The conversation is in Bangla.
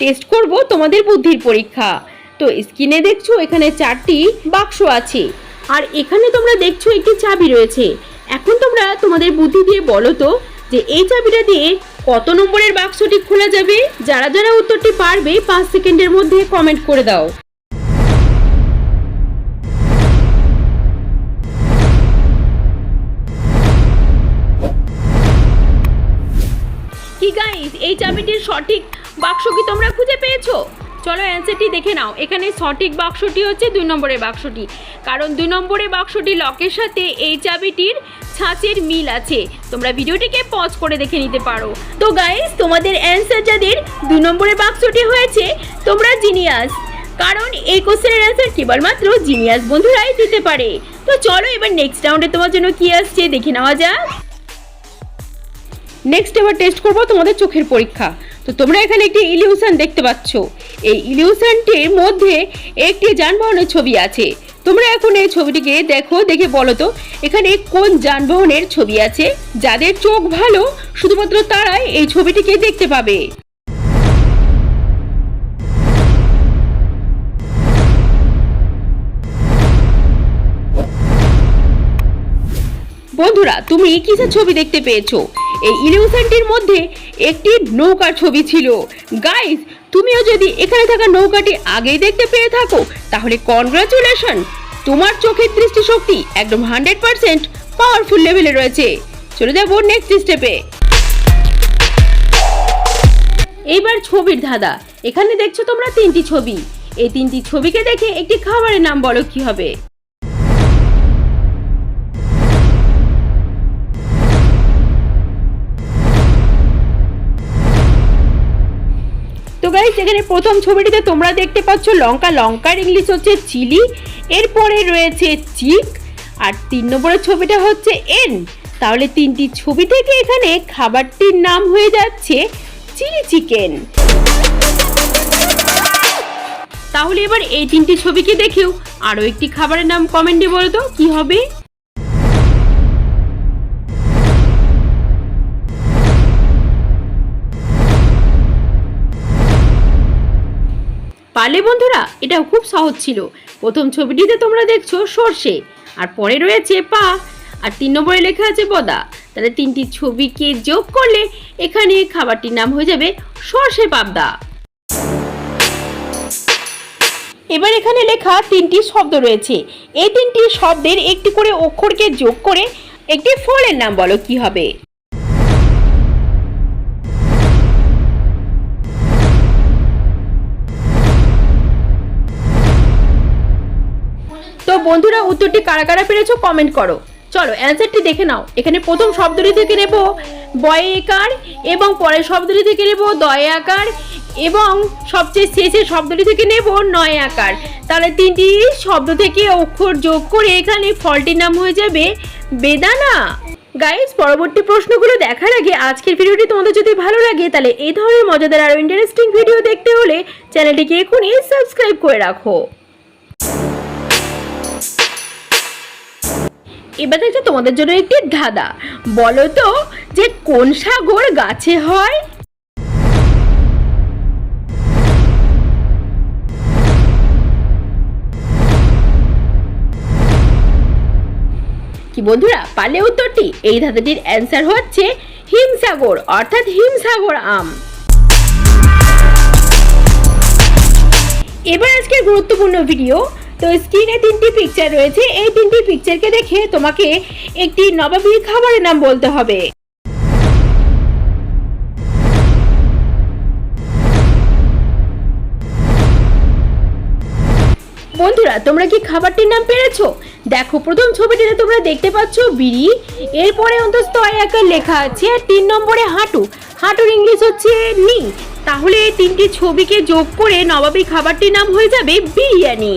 টেস্ট করব তোমাদের বুদ্ধির পরীক্ষা। তো স্ক্রিনে দেখছ, এখানে চারটি বাক্স আছে। আর এখানে তোমরা দেখছ একটি চাবি রয়েছে। এখন তোমরা তোমাদের বুদ্ধি দিয়ে বলো তো যে এই চাবিটা দিয়ে কত নম্বরের বাক্সটি খোলা যাবে? যারা যারা উত্তরটি পারবে, পাঁচ সেকেন্ডের মধ্যে কমেন্ট করে দাও। এই চাবিটির সঠিক বাক্স কি তোমরা খুঁজে পেয়েছ? চলো অ্যান্সারটি দেখে নাও। এখানে সঠিক বাক্সটি হচ্ছে দুই নম্বরের বাক্সটি। কারণ দুই নম্বরের বাক্সটি লকের সাথে এই চাবিটির ছাঁচের মিল আছে। তোমরা ভিডিওটিকে পজ করে দেখে নিতে পারো। তো গাইস তোমাদের অ্যান্সার যাদের দুই নম্বরের বাক্সটি হয়েছে, তোমরা জিনিয়াস কারণ এই কোশ্চেনের অ্যান্সার কেবলমাত্র জিনিয়াস বন্ধুরাই দিতে পারে। তো চলো এবার নেক্সট রাউন্ডে তোমার জন্য কি আসছে দেখে নেওয়া যাক। নেক্সট এবার টেস্ট করব তোমাদের চোখের পরীক্ষা। তো তোমরা এখানে একটি ইলিউশন দেখতে পাচ্ছ। এই ইলিউশনটির মধ্যে একটি যানবাহনের ছবি আছে। তোমরা এখন এই ছবিটিকে দেখো, দেখে বলো তো, এখানে কোন যানবাহনের ছবি আছে? যাদের চোখ ভালো, শুধুমাত্র তারাই এই ছবিটিকে দেখতে পাবে। বন্ধুরা, তুমি কিসের ছবি দেখতে পেয়েছ? এই ইলিউশনটির মধ্যে একটি নৌকার ছবি ছিল। গাইস তুমিও যদি এখানে থাকা নৌকাটি আগেই দেখতে পেয়ে থাকো, তাহলে কনগ্রাচুলেশন তোমার চোখের দৃষ্টিশক্তি একদম হান্ড্রেড পার্সেন্ট পাওয়ারফুল লেভেলে রয়েছে। চলে যাব নেক্সট স্টেপে এইবার ছবির ধাঁধা। এখানে দেখছ তোমরা তিনটি ছবি। এই তিনটি ছবিকে দেখে একটি খাবারের নাম বলো কি হবে? তো গাইস এখানে প্রথম ছবিটিতে তোমরা দেখতে পাচ্ছ লঙ্কা, লঙ্কার ইংলিশ হচ্ছে চিলি, এরপরে রয়েছে চিক, আর তিন নম্বরের ছবিটা হচ্ছে এন। তাহলে তিনটি ছবি থেকে এখানে খাবারটির নাম হয়ে যাচ্ছে চিলি চিকেন। তাহলে এবার এই তিনটি ছবিকে দেখেও আরও একটি খাবারের নাম কমেন্টে বলো তো, কি হবে? পারলে বন্ধুরা এটা খুব সহজ ছিল। প্রথম ছবিটিতে তোমরা দেখছ সর্ষে, আর পরে রয়েছে পা, আর তিন নম্বরে লেখা আছে বদা। তাহলে তিনটি ছবিকে যোগ করলে এখানে খাবারটির নাম হয়ে যাবে সর্ষে পাবদা। এবার এখানে লেখা তিনটি শব্দ রয়েছে। এই তিনটি শব্দের একটি করে অক্ষরকে যোগ করে একটি ফলের নাম বলো, কি হবে? বন্ধুরা উত্তরটি কারা কারা পেরেছ কমেন্ট করো। চলো অ্যান্সারটি দেখে নাও। এখানে প্রথম শব্দটি থেকে নেব বয় একার এবং পরের শব্দটি থেকে নেব দয় আকার এবং সবচেয়ে শেষের শব্দটি থেকে নেব নয় আকার তাহলে তিনটি শব্দ থেকে অক্ষর যোগ করে এখানে ফলটির নাম হয়ে যাবে বেদানা। গাইস পরবর্তী প্রশ্নগুলো দেখার আগে আজকের ভিডিওটি তোমাদের যদি ভালো লাগে, তাহলে এই ধরনের মজাদার আরও ইন্টারেস্টিং ভিডিও দেখতে হলে চ্যানেলটিকে এখনই সাবস্ক্রাইব করে রাখো। এবার দেখছ তোমাদের জন্য একটি ধাঁধা। বলো তো যে কোন সাগর গাছে হয়? কি বন্ধুরা, পারলে উত্তরটি? এই ধাঁধাটির অ্যান্সার হচ্ছে হিমসাগর, অর্থাৎ হিমসাগর আম। এবার আজকের গুরুত্বপূর্ণ ভিডিও তো স্ক্রিনে তিনটি পিকচার রয়েছে। এই তিনটি পিকচারকে দেখে তোমাকে একটি নবাবী খাবারের নাম বলতে হবে। বন্ধুরা, তোমরা কি খাবারটির নাম পেরেছ? দেখো, প্রথম ছবিটিতে তোমরা দেখতে পাচ্ছ বিড়ি। এরপরে অন্তস্থ আয়াকার লেখা আছে আর তিন নম্বরে হাঁটু। হাঁটুর ইংলিশ হচ্ছে নি। তাহলে তিনটি ছবিকে যোগ করে নবাবী খাবারটির নাম হয়ে যাবে বিরিয়ানি।